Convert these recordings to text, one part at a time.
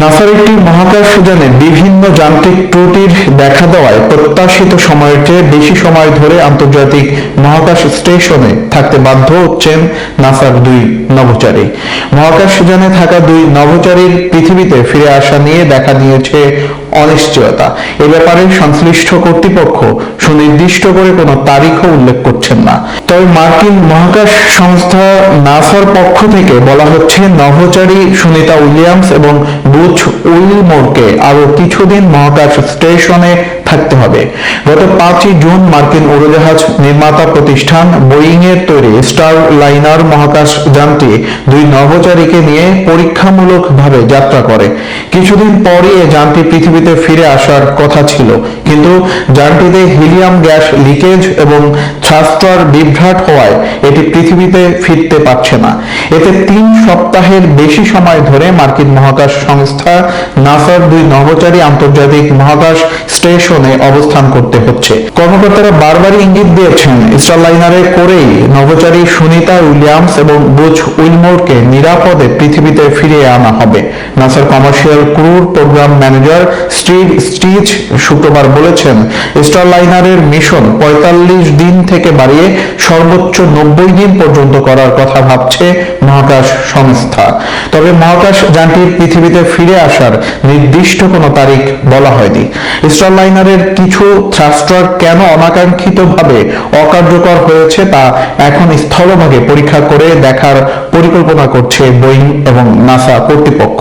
নাসার একটি মহাকাশ মহাকাশযানে বিভিন্ন যান্ত্রিক ত্রুটির দেখা দেওয়ায় প্রত্যাশিত সময়ের চেয়ে বেশি সময় ধরে আন্তর্জাতিক মহাকাশ স্টেশনে থাকতে বাধ্য হচ্ছেন নাসার দুই নভোচারী। মহাকাশ সুজানে থাকা দুই নভোচারীর পৃথিবীতে ফিরে আসা নিয়ে দেখা দিয়েছে অনিশ্চয়তা। এ ব্যাপারে সংশ্লিষ্ট কর্তৃপক্ষ সুনির্দিষ্ট করে কোনো তারিখও উল্লেখ করছেন না। তবে মার্কিন মহাকাশ সংস্থা নাসার পক্ষ থেকে বলা হচ্ছে, নভোচারী সুনিতা উইলিয়ামস এবং বুচ উইলমোরকে আরও কিছুদিন মহাকাশ স্টেশনে থাকতে হবে। গত পাঁচই জুন মার্কিন উড়োজাহাজ নির্মাতা প্রতিষ্ঠান বোয়িং এর তৈরি স্টার লাইনার মহাকাশ যানটি দুই নভোচারীকে নিয়ে পরীক্ষামূলকভাবে যাত্রা করে। কিছুদিন পরই এ যানটি পৃথিবীতে ফিরে আসার কথা ছিল। কিন্তু যানটিতে হিলিয়াম গ্যাস লিকেজ এবং থ্রাস্টার বিভ্রাট হওয়ায় এটি পৃথিবীতে ফিরতে পারছে না। এতে তিন সপ্তাহের বেশি সময় ধরে মার্কিন মহাকাশ সংস্থা নাসার দুই নভোচারী আন্তর্জাতিক মহাকাশ স্টেশনে অবস্থান করতে হচ্ছে। কর্মকর্তারা বারবারই ইঙ্গিত দিয়েছেন, স্টারলাইনারে করেই নভোচারী সুনিতা উইলিয়ামস এবং বুচ উইলমোরকে নিরাপদে পৃথিবীতে ফিরিয়ে আনা হবে। নাসার কমার্শিয়াল ক্রুর প্রোগ্রাম ম্যানেজার স্টিভ স্টিচ শুক্রবার বলেছেন, স্টারলাইনারের মিশন পঁয়তাল্লিশ দিন থেকে বাড়িয়ে সর্বোচ্চ নব্বই দিন পর্যন্ত করার কথা ভাবছে মহাকাশ সংস্থা। তবে মহাকাশ যানটির পৃথিবীতে ফিরে আসার নির্দিষ্ট কোনো তারিখ বলা হয়নি। স্টারলাইনারের কিছু থ্রাস্টার কেন অনাকাঙ্ক্ষিতভাবে অকার্যকর হয়েছে তা এখন স্থলভাগে পরীক্ষা করে দেখার পরিকল্পনা করছে বোয়িং এবং নাসা কর্তৃপক্ষ।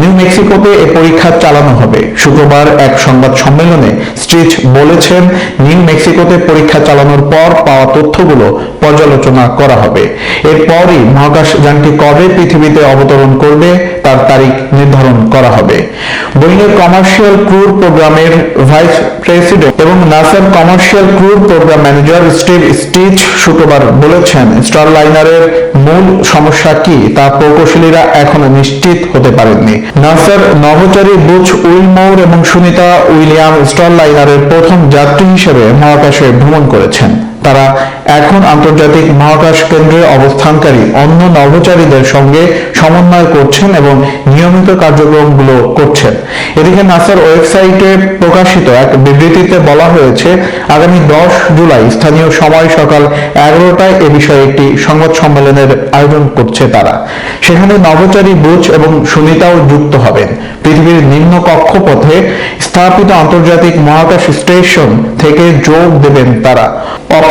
নিউ মেক্সিকোতে এ পরীক্ষা চালানো হবে। শুক্রবার এক সংবাদ সম্মেলনে স্ট্রিচ বলেছেন, নিউ মেক্সিকোতে পরীক্ষা চালানোর পর পাওয়া তথ্যগুলো পর্যালোচনা করা হবে। এরপরই মহাকাশ যানটি কবে পৃথিবীতে অবতরণ করবে তার তারিখ নির্ধারণ করা হবে। বোয়িং এর কমার্শিয়াল ক্রুর প্রোগ্রামের ভাইস প্রেসিডেন্ট এবং নাসার কমার্শিয়াল ক্রুর প্রোগ্রাম ম্যানেজার স্টিভ স্টিচ শুক্রবার বলেছেন, স্টারলাইনারের মূল সমস্যা কি তা প্রকৌশলীরা এখনও নিশ্চিত হতে পারেননি। নাসার নভোচারী বুচ উইলমোর এবং সুনিতা উইলিয়াম স্টারলাইনারের প্রথম যাত্রী হিসেবে মহাকাশে ভ্রমণ করেছেন। তারা এখন আন্তর্জাতিক মহাকাশ কেন্দ্রে অবস্থানকারী অন্য নভোচারীদের সঙ্গে সমন্বয় করছেন এবং নিয়মিত কার্যক্রমগুলো করছেন। এদিকে নাসার ওয়েবসাইটে প্রকাশিত এক বিবৃতিতে বলা হয়েছে, আগামী দশ জুলাই স্থানীয় সময় সকাল এগারোটায় এ বিষয়ে একটি সংবাদ সম্মেলনের আয়োজন করছে তারা। সেখানে নভোচারী বুচ এবং সুনিতাও যুক্ত হবেন। পৃথিবীর নিম্ন কক্ষপথে স্থাপিত আন্তর্জাতিক মহাকাশ স্টেশন থেকে যোগ দেবেন তারা।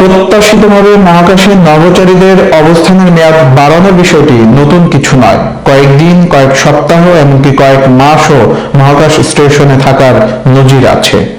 অপ্রত্যাশিতভাবে মহাকাশে নভোচারীদের অবস্থানের মেয়াদ বাড়ানোর বিষয়টি নতুন কিছু নয়। কয়েকদিন কয়েক সপ্তাহ, এমনকি কয়েক মাসও মহাকাশ স্টেশনে থাকার নজির আছে।